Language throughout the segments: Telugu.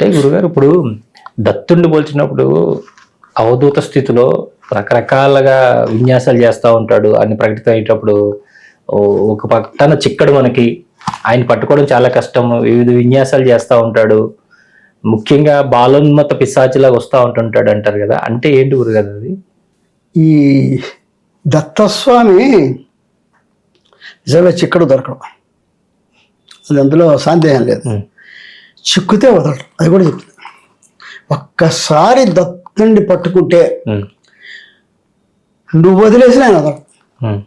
అంటే గురుగారు ఇప్పుడు దత్తుడిని పోల్చినప్పుడు అవధూత స్థితిలో రకరకాలుగా విన్యాసాలు చేస్తూ ఉంటాడు. అని ప్రకటితం అయ్యేటప్పుడు ఒక పక్కన చిక్కడు మనకి ఆయన పట్టుకోవడం చాలా కష్టం. వివిధ విన్యాసాలు చేస్తూ ఉంటాడు. ముఖ్యంగా బాలోన్మత పిశాచిలాగా వస్తూ ఉంటుంటాడు అంటారు కదా. అంటే ఏంటి గురుగారు అది? ఈ దత్తస్వామి నిజంగా చిక్కడు దొరకడం. అది అందులో సందేహం లేదు. చిక్కుతే వదలడం అది కూడా చెప్తుంది. ఒక్కసారి దత్తుని పట్టుకుంటే నువ్వు వదిలేసిన ఆయన వదలడు ఉమ్,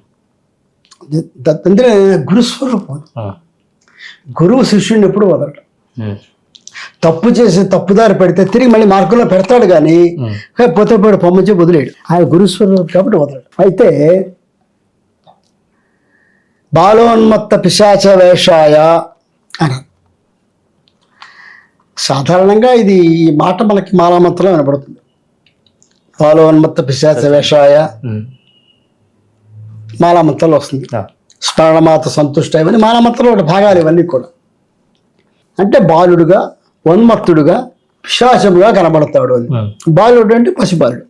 దత్ అంటే గురుస్వరూపం గురువు శిష్యుడిని ఎప్పుడు వదలడు తప్పు చేసి తప్పుదారి పెడితే తిరిగి మళ్ళీ మార్గంలో పెడతాడు కానీ ఉమ్, "హే, పోతే పోయాడు పొమ్మచ్చి వదిలేడు. ఆయన గురుస్వరూపం కాబట్టి వదలడు అయితే బాలోన్మత్త పిశాచ వేషాయ అని సాధారణంగా ఇది ఈ మాట మనకి మాలామంతలో వినపడుతుంది. బాలోన్మత్త పిశాచ వేషాయ మాలామంతలో వస్తుంది. స్మరణమాత సంతుష్ట ఇవన్నీ మానమత్తంలో ఒకటి భాగాలు ఇవన్నీ కూడా. అంటే బాలుడుగా ఉన్మత్తుడుగా పిశాచముగా కనబడతాడు అని. బాలుడు అంటే పసిబాలుడు.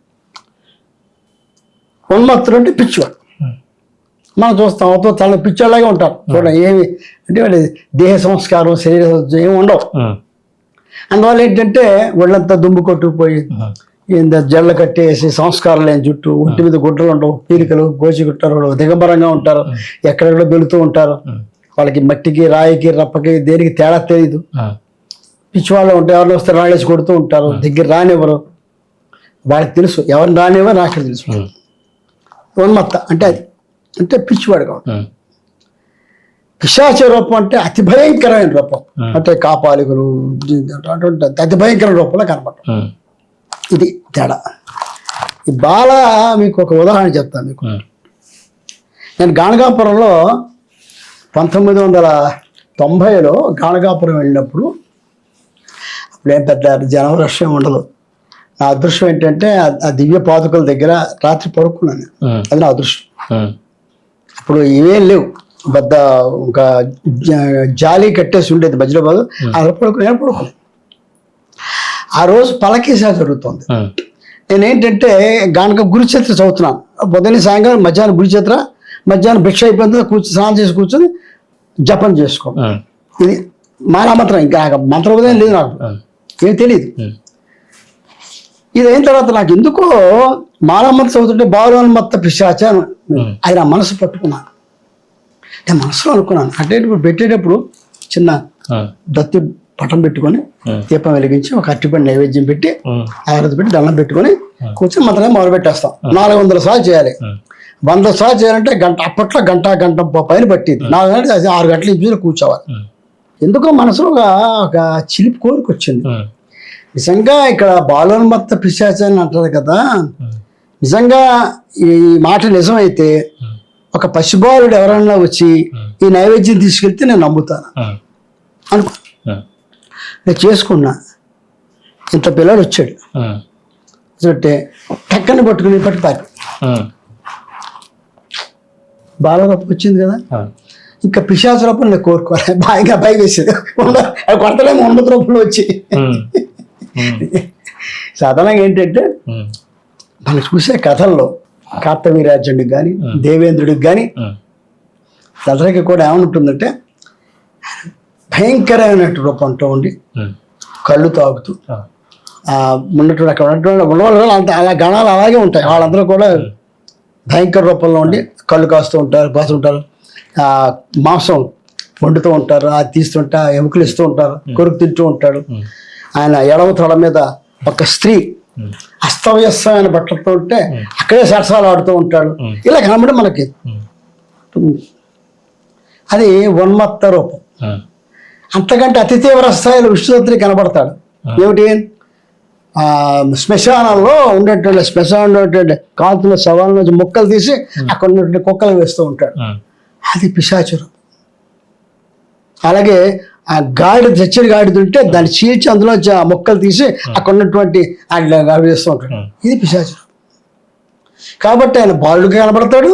ఉన్మత్తుడు అంటే పిచ్చివాడు. మనం చూస్తాం అవతో తల పిచ్చోళ్ళగా ఉంటారు. చూడండి ఏమి అంటే దేహ సంస్కారం శరీర ఏమి ఉండవు. అందువల్ల ఏంటంటే ఒళ్ళంతా దుమ్ము కొట్టుకుపోయి జల్ల కట్టేసి సంస్కారం లేని జుట్టు ఒంటి మీద గుడ్డలు ఉండవు పీలికలు గోచి గుట్టలు దిగంబరంగా ఉంటారు ఎక్కడెక్కడ వెళుతూ ఉంటారు. వాళ్ళకి మట్టికి రాయికి రప్పకి దేనికి తేడా తెలియదు పిచ్చివాళ్ళు ఉంటే ఎవరిని వస్తే రాళ్ళేసి కొడుతూ ఉంటారు దగ్గర రానివ్వరు. వాళ్ళకి తెలుసు ఎవరిని రానివ్వరు నాకు తెలుసు. ఉమ్, ఉన్మత్త అంటే అది. అంటే పిచ్చివాడు ఉమ్, పిశాచ రూపం అంటే అతి భయంకరమైన రూపం. అంటే కాపాలికలు అటువంటి అతి భయంకర రూపంలో కనపడటం. ఇది తేడా. ఈ బాల మీకు ఒక ఉదాహరణ చెప్తాను మీకు. నేను గాణగాపురంలో పంతొమ్మిది వందల తొంభైలో గాణగాపురం వెళ్ళినప్పుడు అప్పుడు ఏం పెద్ద జనం రష్యం ఉండదు. నా అదృష్టం ఏంటంటే ఆ- దివ్య పాదుకల దగ్గర రాత్రి పడుకున్నాను అది నా అదృష్టం. అప్పుడు ఇవేం లేవు. పెద్ద ఒక జాలి కట్టేసి ఉండేది అలా పడుకుని నేను పడుకున్నాను ఆ రోజు పలకేసా జరుగుతుంది. నేనేంటంటే గానక గురుచరిత్ర చదువుతున్నాను పొద్దున్న సాయంకాలం మధ్యాహ్నం గురుచరిత్ర మధ్యాహ్నం భిక్ష అయిపోయింది కూర్చొని స్నానం చేసి కూర్చొని జపం చేసుకో ఇది మానా మంత్రం ఇంకా నాకు మంత్రోదయం లేదు నాకు. ఏం తెలియదు ఇది అయిన తర్వాత నాకు ఎందుకో మాలామంత్రం చదువుతుంటే బాలోన్మత్త పిశాచ అని ఉమ్, అది నా మనసు పట్టుకున్నాను నేను మనసులో అనుకున్నాను. అంటే ఇప్పుడు పెట్టేటప్పుడు చిన్న దత్తి పటం పెట్టుకొని దీపం వెలిగించి ఒక అట్టిపండి నైవేద్యం పెట్టి ఆరతి పెట్టి దండం పెట్టుకొని కూర్చొని మంత్రమే మొదలు పెట్టేస్తాం. నాలుగు వందల సార్లు చేయాలి. వంద సార్లు చేయాలంటే గంట అప్పట్లో గంట గంట పైన పట్టింది. నాలుగు గంటలు ఆరు గంటల ఇంచులో కూర్చోవాలి. ఎందుకో మనసులో ఒక చిలిపి కోరిక వచ్చింది. నిజంగా ఇక్కడ బాలోన్మత్త పిశాచ అని అంటారు కదా. నిజంగా ఈ మాట నిజమైతే ఒక పసిబాలుడు ఎవరన్నా వచ్చి ఈ నైవేద్యం తీసుకెళ్తే నేను నమ్ముతాను. అనుకో. నేను చేసుకున్నా. ఇంత పిల్లాడు వచ్చాడు. చూస్తే టక్కని పట్టుకుని పట్టు పాకి ఉమ్, బాలరూపం వచ్చింది కదా? ఇంకా పిశాచ రూపం నేను కోరుకోవాలి బాగా పై వేసేది కొడతలేమో ఉన్నత రూపంలో వచ్చి. సాధారణంగా ఏంటంటే మనం చూసే కథల్లో కార్తవీరాజుడికి కానీ దేవేంద్రుడికి కానీ అందరికీ కూడా ఏమంటుందంటే భయంకరమైన రూపంతో ఉండి కళ్ళు తాగుతూ ఉన్నటువంటి అక్కడ ఉన్నటువంటి ఉన్నవాళ్ళు అంత అలా గణాలు అలాగే ఉంటాయి. వాళ్ళందరూ కూడా భయంకర రూపంలో ఉండి కళ్ళు కాస్తూ ఉంటారు ఆ మాంసం వండుతూ ఉంటారు అది తీస్తుంటా ఎముకలు ఇస్తూ ఉంటారు కొరుకు తింటూ ఉంటాడు. ఆయన ఎడమ తొడ మీద ఒక స్త్రీ అస్తవ్యస్తమైన బట్టలతో ఉంటే అక్కడే సరసాలు ఆడుతూ ఉంటాడు. ఇలా కనబడి మనకి అది ఉన్మత్త రూపం. అంతకంటే అతి తీవ్ర స్థాయిలో విష్ణుదత్తుని కనబడతాడు. ఏమిటి? ఆ శ్మశానాల్లో ఉండేటువంటి శ్మశానంలో ఉండేటువంటి కాంతుల శవాల నుంచి ముక్కలు తీసి అక్కడ ఉన్నటువంటి కుక్కలు వేస్తూ ఉంటాడు. అది పిశాచురు అలాగే ఆ గాడి తెచ్చిన గాడిద ఉంటే దాన్ని చీల్చి అందులో ఆ మొక్కలు తీసి అక్కడ ఉన్నటువంటి ఆ గాడి వేస్తూ ఉంటాడు. ఇది పిశాచురు కాబట్టి ఆయన బాలుడుగా కనబడతాడు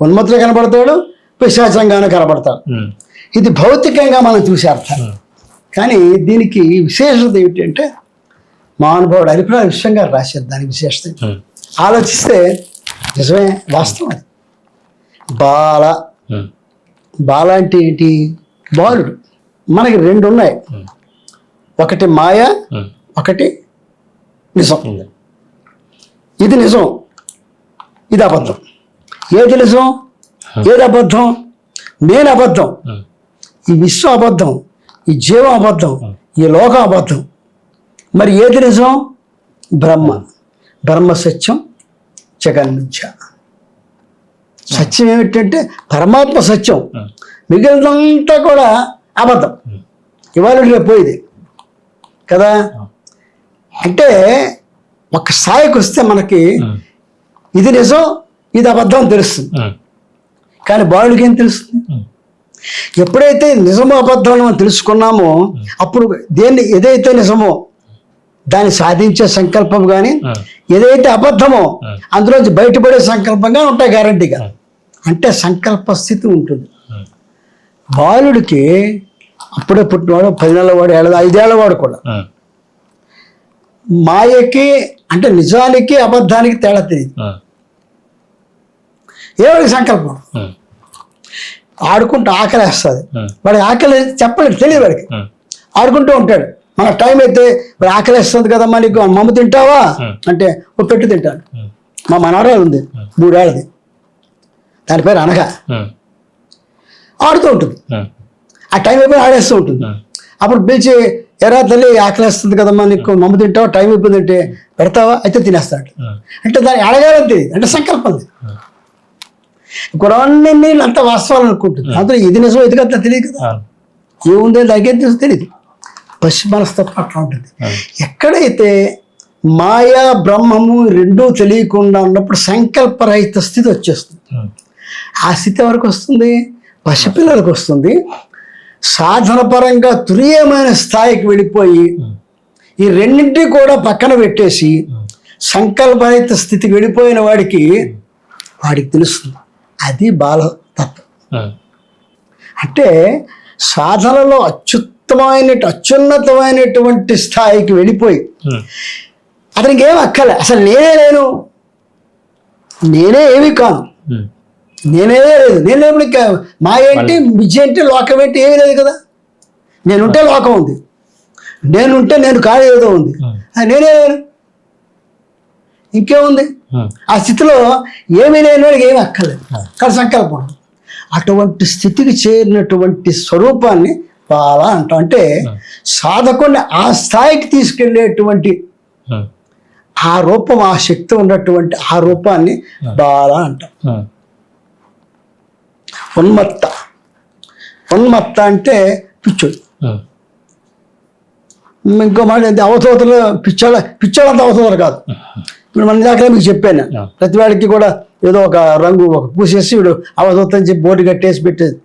ఉన్మత్తులు కనబడతాడు పిశాచంగానే కనబడతాడు. ఇది భౌతికంగా మనం చూసే అర్థం. కానీ దీనికి విశేషత ఏమిటంటే మహానుభావుడు అరిపిరాల విషయం గారు రాశారు దానికి విశేషత ఆలోచిస్తే నిజమే వాస్తవం అది. బాల. బాల అంటే ఏంటి? బాలుడు. మనకి రెండు ఉన్నాయి. ఒకటి మాయ ఒకటి నిజం. ఇది నిజం. ఇది అబద్ధం. ఏది నిజం? ఏది అబద్ధం? నేను అబద్ధం. ఈ విశ్వం అబద్ధం. ఈ జీవం అబద్ధం. ఈ లోకం అబద్ధం. మరి ఏది నిజం? బ్రహ్మ. బ్రహ్మ సత్యం జగన్మిథ్య సత్యం ఏమిటంటే పరమాత్మ సత్యం. మిగిలినంతా కూడా అబద్ధం. ఇవాళ రేపు పోయేది. కదా? అంటే ఒక స్థాయికి వస్తే మనకి ఇది నిజం ఇది అబద్ధం అని తెలుస్తుంది. కానీ బాలుడికి ఏం తెలుస్తుంది? ఎప్పుడైతే నిజమో అబద్ధం మనం తెలుసుకున్నామో అప్పుడు దేన్ని ఏదైతే నిజమో దాన్ని సాధించే సంకల్పం కానీ ఏదైతే అబద్ధమో. అందులోంచి బయటపడే సంకల్పంగా ఉంటాయి గ్యారంటీగా అంటే సంకల్ప స్థితి ఉంటుంది. బాలుడికి అప్పుడే పుట్టినవాడు పది నెలల వాడు ఏళ్ళ ఐదేళ్ళ వాడు కూడా. మాయకి అంటే నిజానికి అబద్ధానికి తేడా తెలియదు ఏవాడికి సంకల్పం. ఆడుకుంటూ ఆకలేస్తుంది. ఉమ్, వాడికి ఆకలి చెప్పలేదు తెలియదు వాడికి. ఆడుకుంటూ ఉంటాడు. మన టైం అయితే మరి ఆకలిస్తుంది కదమ్మా నీకు మమ్మ తింటావా. అంటే ఓ పెట్టు ఉమ్, మా మనవరాలు ఉంది మూడేళ్ళది. దాని పేరు అనగ. ఆడుతూ ఉంటుంది. ఆ. టైం అయిపోయి ఆడేస్తూ ఉంటుంది. అప్పుడు పిలిచి ఎరా తల్లి ఆకలిస్తుంది కదమ్మా నీకు మమ్మ తింటావా టైం అయిపోయింది అంటే పెడతావా? అయితే తినేస్తాడు. అంటే దాన్ని అడగాలని తెలియదు. అంటే సంకల్పం కొన్ని నీళ్ళు అంత వాస్తవాలు అనుకుంటుంది. అందులో ఇది నిజం ఇది కదా తెలియదు కదా. ఏముందో దానికేం తెలుసు తెలియదు. పసి మనస్తత్వం అట్లా ఉంటుంది. ఎక్కడైతే మాయా బ్రహ్మము రెండూ తెలియకుండా ఉన్నప్పుడు సంకల్పరహిత స్థితి వచ్చేస్తుంది. ఆ స్థితి ఎవరికి వస్తుంది? పసిపిల్లలకు వస్తుంది సాధన పరంగా తురీయమైన స్థాయికి వెళ్ళిపోయి ఈ రెండింటినీ కూడా పక్కన పెట్టేసి సంకల్పరహిత స్థితికి వెళ్ళిపోయిన వాడికి వాడికి తెలుస్తుంది. అది బాలతత్వం ఉమ్, అంటే సాధనలో అత్యుత్తమైన అత్యున్నతమైనటువంటి స్థాయికి వెళ్ళిపోయి అతనికి ఏం అక్కలే అసలు నేనే లేను. నేనే ఏమీ కాను. నేనే లేదు. నేనే ఇంకా మా ఏంటి విద్య ఏంటి లోకం ఏంటి ఏమీ లేదు కదా. నేనుంటే లోకం ఉంది. నేనుంటే నేను కాదు ఏదో ఉంది. నేనే లేను. ఇంకేముంది? ఆ. స్థితిలో ఏమీ లేని వాడికి ఏమీ అక్కర్లేదు. కానీ సంకల్పం. అటువంటి స్థితికి చేరినటువంటి స్వరూపాన్ని బాల అంటాం. అంటే సాధకుని ఆ స్థాయికి తీసుకెళ్ళేటువంటి ఉమ్, ఆ రూపం ఆ శక్తి ఉన్నటువంటి ఆ రూపాన్ని బాల అంటాం. ఉన్మత్త ఉన్మత్త అంటే పిచ్చుడు. ఇంకో మాట ఏంటి? అవతవతలు పిచ్చోళ్ళ పిచ్చోళ్ళంత అవతవతలు కాదు. ఇప్పుడు మన దాకా మీకు చెప్పాను. ప్రతి వాడికి కూడా ఏదో ఒక రంగు ఒక పూసేసి వీడు అని చెప్పి బోర్డు కట్టేసి పెట్టేది.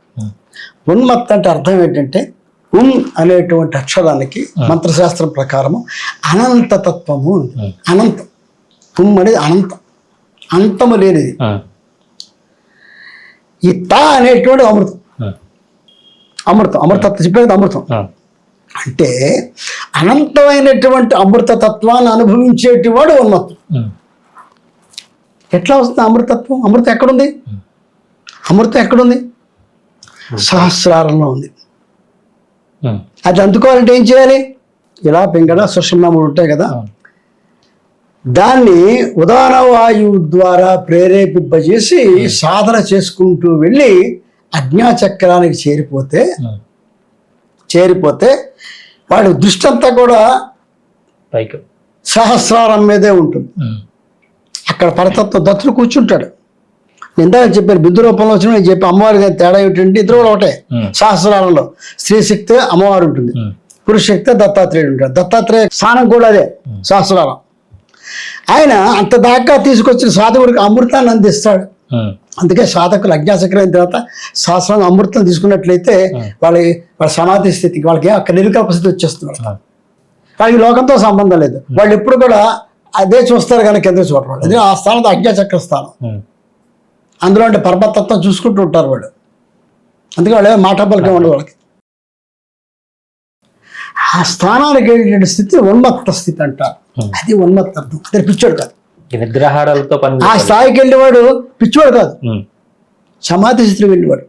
ఉన్మత్త అంటే అర్థం ఏంటంటే ఉన్ అనేటువంటి అక్షరానికి మంత్రశాస్త్రం ప్రకారము అనంత తత్వము ఉంది. Hmm. అనంతం. ఉమ్ అనేది అనంతం. అంతము లేనిది. ఈ తా అనేటువంటి అమృతం. అమృతం అమృతత్వం చెప్పేది అమృతం. అంటే అనంతమైనటువంటి అమృత తత్వాన్ని అనుభవించేటి వాడు ఉన్మత్తం ఉమ్, ఎట్లా వస్తుంది అమృతత్వం? అమృతం ఎక్కడుంది? అమృతం ఎక్కడుంది? సహస్రారంలో ఉంది. అది అందుకోవాలంటే ఏం చేయాలి? ఇలా పింగళ సుషమ మూడు ఉంటాయి కదా. దాన్ని ఉదాన వాయువు ద్వారా ప్రేరేపింపజేసి సాధన చేసుకుంటూ వెళ్ళి అజ్ఞాచక్రానికి చేరిపోతే ఉమ్, చేరిపోతే వాడి దృష్టి అంతా కూడా పైకి. సహస్రారం మీదే ఉంటుంది. ఉమ్, అక్కడ పరతత్వ దత్తుడు కూర్చుంటాడు. నేను ఇందాక చెప్పాను బిందు రూపంలో వచ్చిన నేను చెప్పి అమ్మవారి తేడా ఏమిటంటే ఇద్దరు కూడా ఒకటే. ఉమ్, సహస్రారంలో స్త్రీ శక్తి అమ్మవారు ఉంటుంది. ఉమ్, పురుష శక్తి దత్తాత్రేయుడు ఉంటాడు దత్తాత్రేయ స్థానం కూడా అదే. సహస్రారం. ఆయన అంత దాకా తీసుకొచ్చిన సాధకుడికి అమృతాన్ని అందిస్తాడు. అందుకే సాధకులు అజ్ఞాసక్రం అయిన తర్వాత సహస్రం అమృతం తీసుకున్నట్లయితే వాళ్ళ వాళ్ళ సమాధి స్థితికి వాళ్ళకి అక్కడ నిరుకల్ప స్థితి వచ్చేస్తుంది వాళ్ళకి. లోకంతో సంబంధం లేదు. వాళ్ళు ఎప్పుడు కూడా అదే చూస్తారు కానీ కింద చూడరు. వాళ్ళు అదే ఆ స్థానం అజ్ఞాచక్ర స్థానం. అందులో అంటే పరమతత్వం చూసుకుంటూ ఉంటారు వాళ్ళు. అందుకే వాళ్ళు మాట పలికే ఉండదు వాళ్ళకి. ఆ స్థానానికి స్థితి ఉన్మత్త స్థితి అంటారు. అది ఉన్మత్త అదే పిచ్చోడు కాదు. పని ఆ స్థాయికి వెళ్ళేవాడు పిచ్చోడు కాదు. సమాధి స్థితిలో వెళ్ళేవాడు.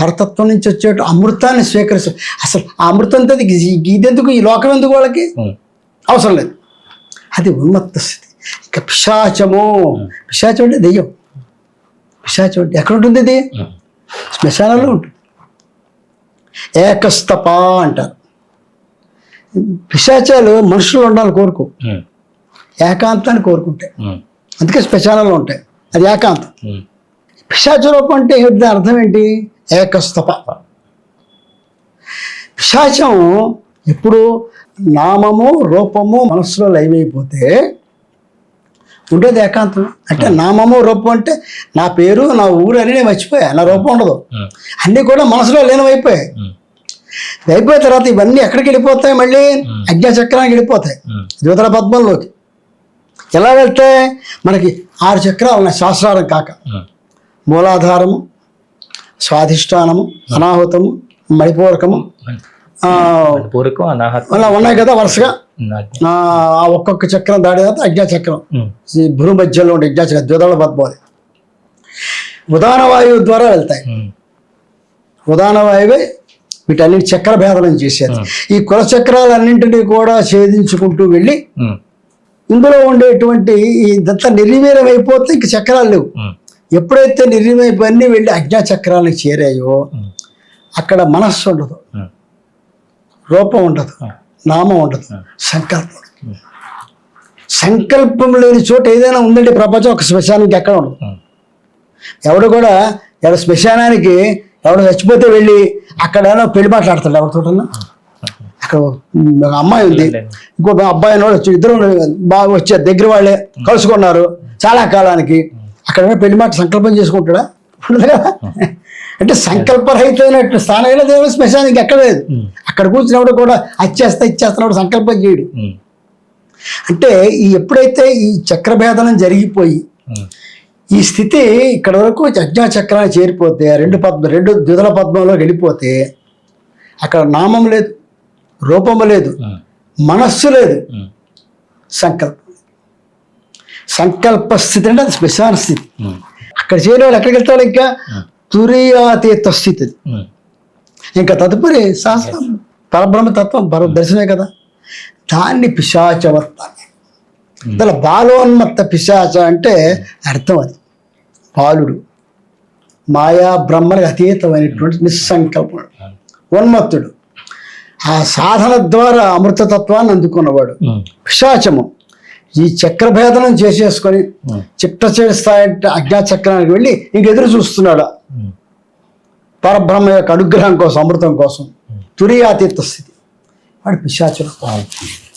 పరతత్వం నుంచి వచ్చేట అమృతాన్ని స్వీకరిస్తాడు అసలు ఆ అమృతంతో ఇదెందుకు ఈ లోకం ఎందుకు వాళ్ళకి? అవసరం లేదు. అది ఉన్మత్త స్థితి. ఇంకా పిశాచము. పిశాచం అంటే దెయ్యం. పిశాచం అంటే ఎక్కడ ఉంటుంది ఇది? శ్మశానంలో ఉంటుంది. ఏకస్తప అంటారు. పిశాచాలు మనుషులు ఉండాలని కోరుకో. ఏకాంతాన్ని కోరుకుంటాయి అందుకే శ్మశానంలో ఉంటాయి. అది ఏకాంతం. పిశాచ రూపం అంటే? దాని అర్థం ఏంటి? ఏకస్తప పిశాచం ఇప్పుడు నామము రూపము మనస్సులో లైవ్ అయిపోతే ఉండేది ఏకాంతం. అంటే నామము రూపం అంటే నా పేరు నా ఊరు అని నేను మర్చిపోయా. నా రూపం ఉండదు. అన్నీ కూడా మనసులో లీనమైపోయాయి. అయిపోయిన తర్వాత ఇవన్నీ ఎక్కడికి వెళ్ళిపోతాయి మళ్ళీ? అజ్ఞాచక్రానికి వెళ్ళిపోతాయి. ద్వితల పద్మంలోకి. ఎలా వెళ్తాయి మనకి ఆరు చక్రాలు ఉన్నాయి శాస్త్రారం కాక. మూలాధారము స్వాధిష్టానము అనాహుతము మణిపూరకము. అలా ఉన్నాయి కదా వరుసగా. ఆ ఒక్కొక్క చక్రం దాటి తర్వాత అజ్ఞాచక్రం ఈ భూమి మధ్యలో ఉండే అజ్ఞాచక్రం ద్విదళ పద్మాలు ఉదాన వాయువు ద్వారా వెళ్తాయి. ఉదాన వాయువే వీటన్నిటి చక్ర భేదనం చేసేది. ఈ కుల చక్రాలన్నింటినీ కూడా ఛేదించుకుంటూ వెళ్ళి ఇందులో ఉండేటువంటి ఇదంతా నిర్వీర్యం అయిపోతే ఇంక చక్రాలు లేవు. ఎప్పుడైతే నిర్వీర్యమైపోయి వెళ్ళి అజ్ఞా చక్రాలకు చేరాయో అక్కడ మనస్సు ఉండదు. రూపం ఉండదు. నామం ఉండదు. సంకల్పం. సంకల్పం లేని చోట ఏదైనా ఉందంటే ప్రపంచం ఒక శ్మశానానికి ఎక్కడ ఉండదు. ఎవడు కూడా ఎవడు శ్మశానానికి ఎవడు చచ్చిపోతే వెళ్ళి అక్కడ పెళ్ళి మాట్లాడతాడు ఎవరితోటన్నా అక్కడ అమ్మాయి ఉంది. ఇంకో అబ్బాయి వచ్చి ఇద్దరు బాగా వచ్చారు దగ్గర వాళ్ళే కలుసుకున్నారు చాలా కాలానికి. అక్కడ పెళ్ళి మాట సంకల్పం చేసుకుంటాడా? అంటే సంకల్పరహితమైనట్టు స్థానం దేవుడు శ్మశానానికి ఎక్కడ లేదు. అక్కడ కూర్చున్నప్పుడు కూడా అచ్చేస్తా ఇచ్చేస్తున్నప్పుడు సంకల్పం చేయడు. అంటే ఈ ఎప్పుడైతే ఈ చక్రభేదనం జరిగిపోయి ఈ స్థితి ఇక్కడ వరకు చక్రాన్ని చేరిపోతే రెండు పద్మ రెండు ద్విదల పద్మంలో వెళ్ళిపోతే అక్కడ నామం లేదు రూపము లేదు మనస్సు లేదు. సంకల్పం. సంకల్ప స్థితి అంటే అది శ్మశాన స్థితి. అక్కడ చేరే వాళ్ళు ఎక్కడికి వెళ్తాడు ఇంకా? తురియాతీత స్థితి. ఇంకా తదుపరి శాస్త్రం పరబ్రహ్మ తత్వం పర దర్శనమే కదా? దాన్ని పిశాచవత్తాన్ని. అసలు బాలోన్మత్త పిశాచ అంటే అర్థం అది. బాలుడు మాయా బ్రహ్మనికి అతీతమైనటువంటి నిస్సంకల్పం. ఉన్మత్తుడు ఆ సాధన ద్వారా అమృతతత్వాన్ని అందుకున్నవాడు. పిశాచము ఈ చక్రభేదనం చేసేసుకొని చిట్ట చేస్తాయంటే అజ్ఞాచక్రానికి వెళ్ళి ఇంక ఎదురు చూస్తున్నాడు. పరబ్రహ్మ యొక్క అనుగ్రహం కోసం అమృతం కోసం. తురియాతీత స్థితి. వాడు పిశాచుడు.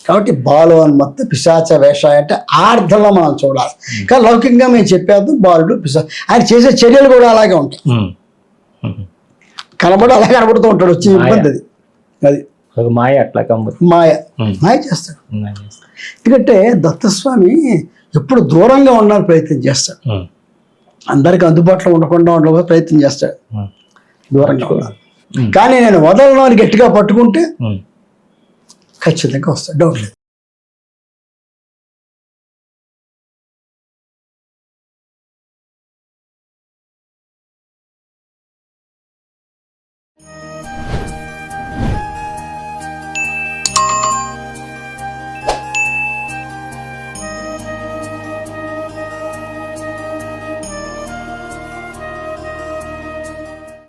కాబట్టి బాలోన్మత్త పిశాచ వేష అంటే ఆర్ధంలో మనం చూడాలి. కానీ లౌకికంగా మేము చెప్పేద్దాం బాలుడు పిశా ఆయన చేసే చర్యలు కూడా అలాగే ఉంటాయి. కనబడి అలా కనబడుతూ ఉంటాడు వచ్చి ఇబ్బంది అది. అది. మాయ అట్లా మాయ. మాయ చేస్తాడు. ఎందుకంటే దత్తస్వామి ఎప్పుడు దూరంగా ఉండాలని ప్రయత్నం చేస్తాడు. అందరికి అందుబాటులో ఉండకుండా ఉండకపోతే ప్రయత్నం చేస్తాడు. దూరంగా. కానీ నేను వదలను అని గట్టిగా పట్టుకుంటే. ఖచ్చితంగా వస్తాడు డౌట్ లేదు